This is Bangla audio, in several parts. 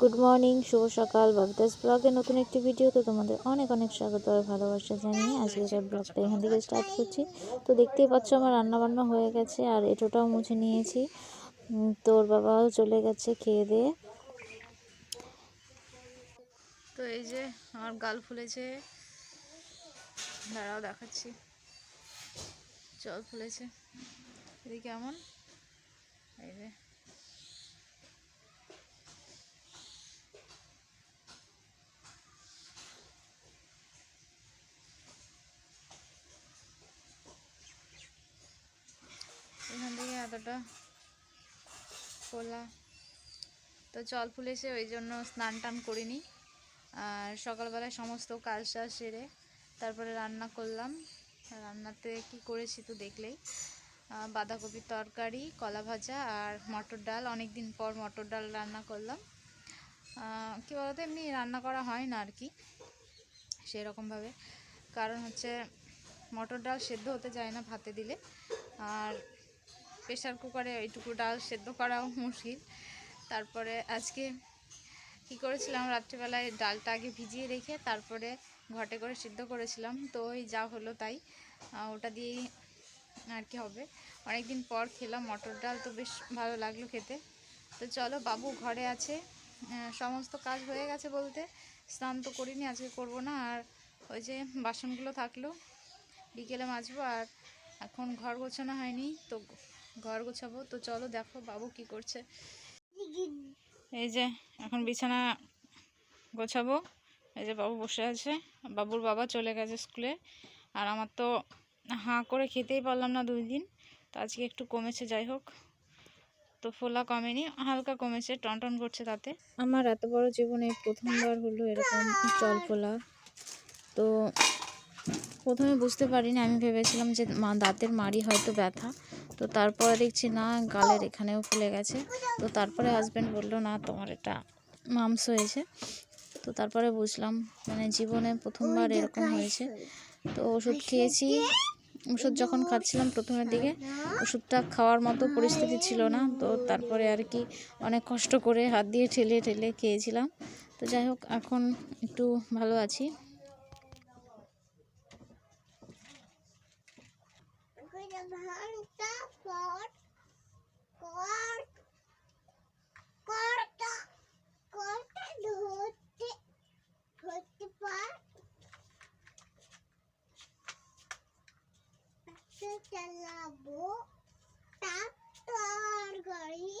গুড মর্নিং শুভ সকাল বাবিতাস ব্লগে নতুন একটি ভিডিওতে তোমাদের অনেক অনেক স্বাগত আর ভালোবাসা জানিয়ে আজকের ব্লগটা এখান থেকে স্টার্ট করছি। তো দেখতেই পাচ্ছ আমার রান্নাবান্না হয়ে গেছে আর এটোটাও মুছে নিয়েছি। তোর বাবাও চলে গেছে খেয়ে দিয়ে তো এই যে আমার গাল ফুলেছে। দাঁড়াও দেখাচ্ছি। জল ফুলেছে। এদিকে কেমন? এই যে। এতটা খোলা। তো জল ফুলেছে ওই জন্য স্নান টান করিনি। আর সকালবেলায় সমস্ত কাজ টাজ সেরে তারপরে রান্না করলাম। রান্নাতে কি করেছি তো দেখলেই। বাঁধাকপির তরকারি, কলা ভাজা আর মটর ডাল। অনেক দিন পর মটর ডাল রান্না করলাম। কি বলতো, এমনি রান্না করা হয় না আর কি সেরকমভাবে কারণ হচ্ছে মটর ডাল সেদ্ধ হতে যায় না ভাতে দিলে। আর প্রেশার কুকারে এইটুকু ডাল সেদ্ধ করাও মুশকিল। তারপরে আজকে কি করেছিলাম? রাত্রিবেলায় ডালটা আগে ভিজিয়ে রেখে তারপরে ঘটে করে সিদ্ধ করেছিলাম। তো ওই যা হলো তাই। ওটা দিয়েই আর কি হবে। অনেকদিন পর খেলাম মটর ডাল তো বেশ ভালো লাগল খেতে। তো চলো, বাবু ঘরে আছে। সমস্ত কাজ হয়ে গেছে বলতে। স্নান তো করিনি, আজকে করব না। আর ওই যে বাসনগুলো থাকল, বিকেলে মাজবো। আর এখন ঘর গোছানো হয়নি, তো ঘর গোছাবো। তো চলো দেখো বাবু কি করছে। এই যে এখন বিছানা গোছাবো। এই যে বাবু বসে আছে। বাবুর বাবা চলে গেছে স্কুলে। আর আমার তো হাঁ করে খেতেই পারলাম না দুই দিন। তো আজকে একটু কমেছে যাই হোক। তো ফোলা কমেনি হালকা কমেছে টন টন করছে তাতে। আমার এত বড় জীবনে প্রথমবার হলো এরকম জল ফোলা। তো প্রথমে বুঝতে পারিনি আমি ভেবেছিলাম যে মা দাঁতের মাড়ি হয়তো ব্যথা। তো তারপরে দেখছি, না, গালের এখানেও ফুলে গেছে। তো তারপরে হাজব্যান্ড বলল, না, তোমার এটা মামস হয়েছে। তো তারপরে বুঝলাম মানে জীবনে প্রথমবার এরকম হয়েছে। তো ওষুধ খেয়েছি। ওষুধ যখন খাচ্ছিলাম প্রথমের দিকে, ওষুধটা খাওয়ার মতো পরিস্থিতি ছিল না। তো তারপরে আর কি অনেক কষ্ট করে হাত দিয়ে ঠেলে ঠেলে খেয়েছিলাম। তো যাই হোক, এখন একটু ভালো আছি। চালাবো ট্রাক্টর গাড়ি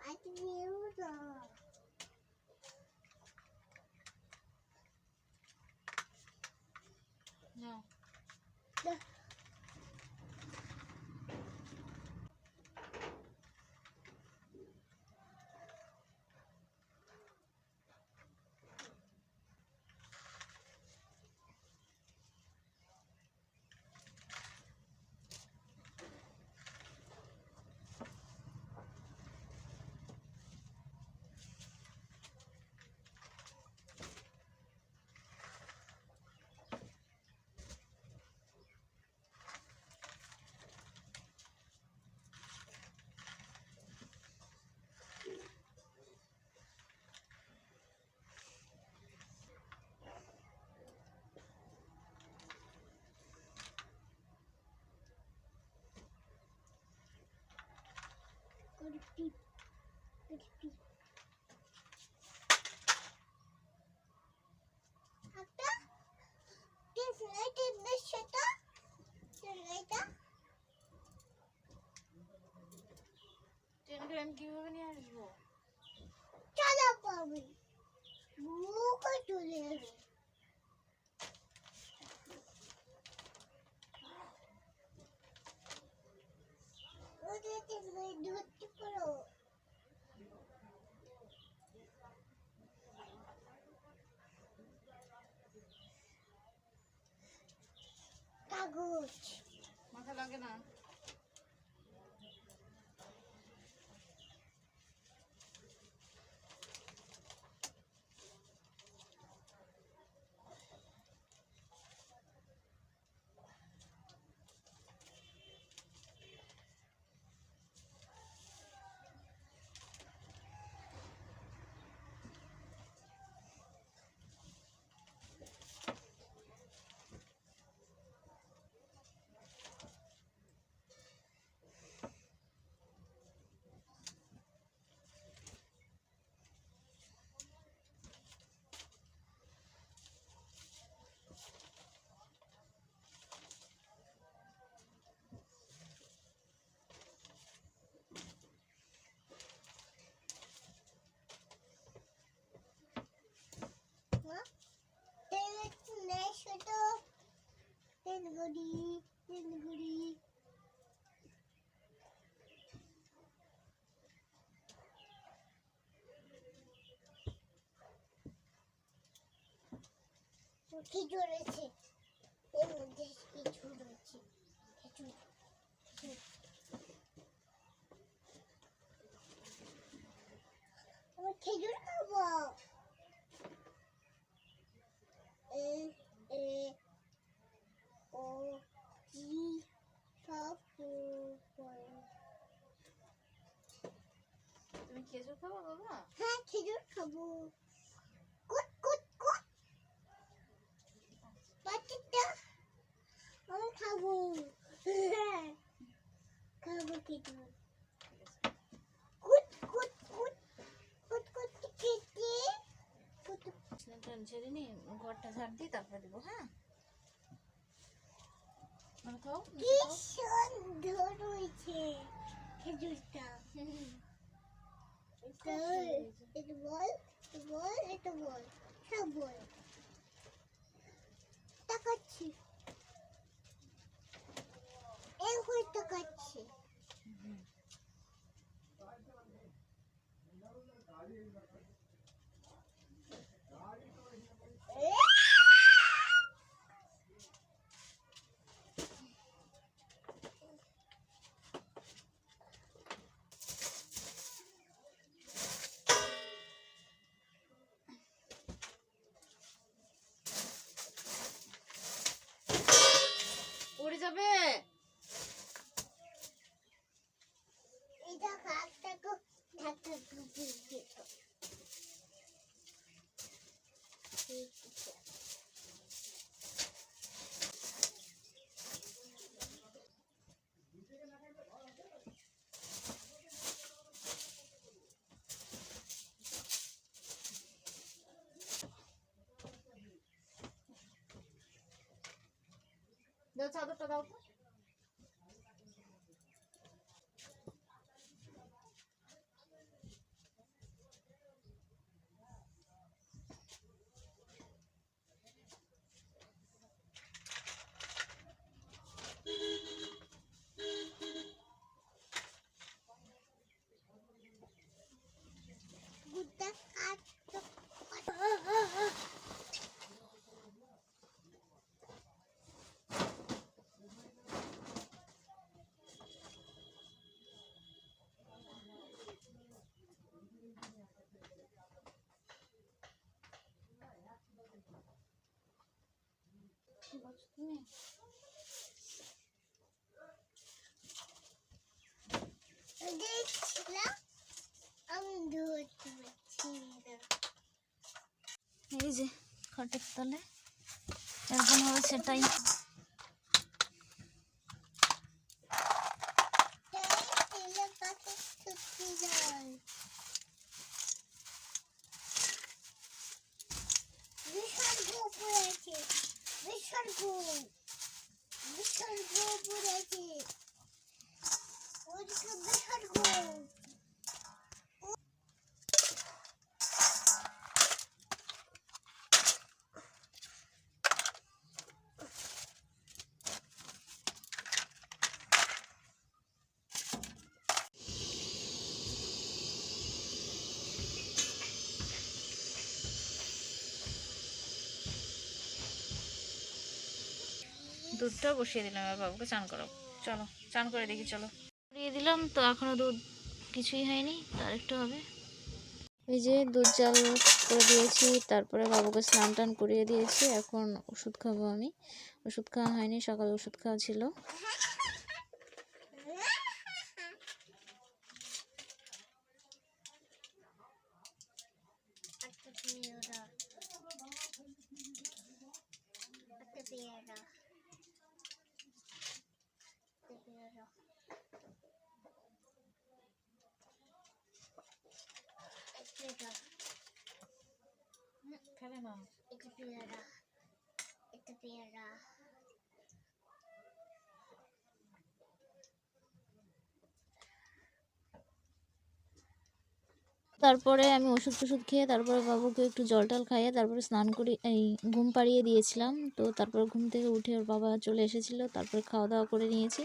আজকেও যাও ট্রেনটা আমি কীভাবে নিয়ে আসব? চালা পাবে বুকে চলে যাবে ওদেরকে ধরতে পারো। কাগজ। মাথা লাগে না? শিলিগুড়ি খেজুর আছে এর মধ্যে খেজুর খেজুর। আমি খেজুর খাব। খেজুর খাব বাবা? হ্যাঁ খেজুর খাব। কুট কুট কুট। বাচ্চাটা আমি খাব। হ্যাঁ খাব খেজুর। কুট কুট কুট। কুট কুট খেতে। ছেড়ে নি ঘরটা ঝাড় দিই তারপরে দেবো হ্যাঁ? কি সুন্দর হয়েছে খেজুরটা। এটা বল বল এটা বল সব বল তাকাচ্ছি হয়ে তাকাচ্ছি পড়ে যাবে এটা কাকটাকে ঢাকা দিয়ে দিত দাও চাদরটা দাও তো। কি বলছো তুমি এই যে খটের তলে। এরকম হবে সেটাই। bu. Dışarı bu burası. Harika dışarı bu. দুধটা বসিয়ে দিলাম এবার বাবুকে চান করাবো। চলো চান করে দেখি চলো। দিয়ে দিলাম তো এখনও দুধ কিছুই হয়নি তার একটু হবে। এই যে দুধ জাল করে দিয়েছি তারপরে বাবুকে স্নান টান করিয়ে দিয়েছি এখন ওষুধ খাব আমি। ওষুধ খাওয়া হয়নি সকালে ওষুধ খাওয়া ছিল। তারপরে আমি ওষুধ টষুধ খেয়ে তারপরে বাবুকে একটু জল টল খাইয়ে তারপরে স্নান করি এই ঘুম পাড়িয়ে দিয়েছিলাম। তো তারপরে ঘুম থেকে উঠে ওর বাবা চলে এসেছিল তারপরে খাওয়া দাওয়া করে নিয়েছি।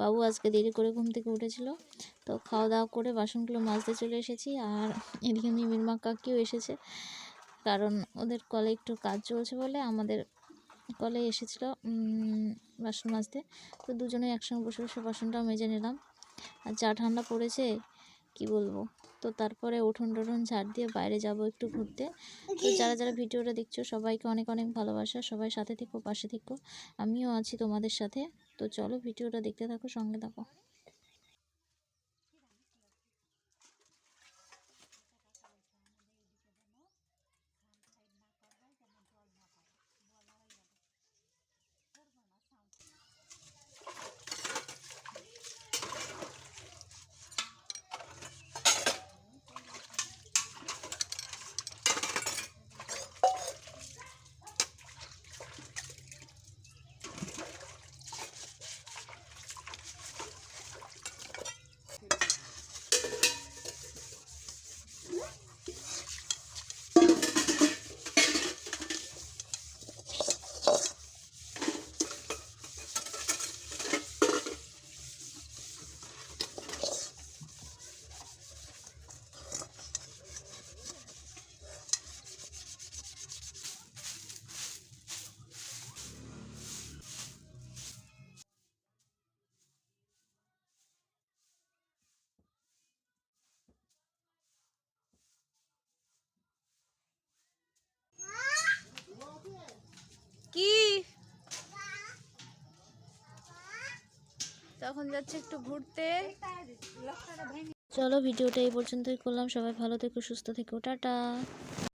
বাবু আজকে দেরি করে ঘুম থেকে উঠেছিল। তো খাওয়া দাওয়া করে বাসনগুলো মাজতে চলে এসেছি। আর এদিকে মিমির মা কাকিও এসেছে। কারণ ওদের কলে একটু কাজ চলছে বলে আমাদের কলে এসেছিল বাসন মাজতে। তো দুজনে একসঙ্গে বসে বসে বাসনটাও মেজে নিলাম। আর যা ঠান্ডা পড়েছে, কি বলব? তো তারপরে উঠোন টুঠোন ঝাড় দিয়ে বাইরে যাব একটু ঘুরতে। তো যারা যারা ভিডিওটা দেখছ, সবাইকে অনেক অনেক ভালোবাসা। সবাই সাথে থেকো, পাশে থেকো। আমিও আছি তোমাদের সাথে। তো চলো ভিডিওটা দেখতে থাকো, সঙ্গে থাকো কি তখন যাচ্ছে একটু ঘুরতে। চলো, ভিডিওটা এই পর্যন্তই করলাম। সবাই ভালো থেকো, সুস্থ থেকো, টাটা।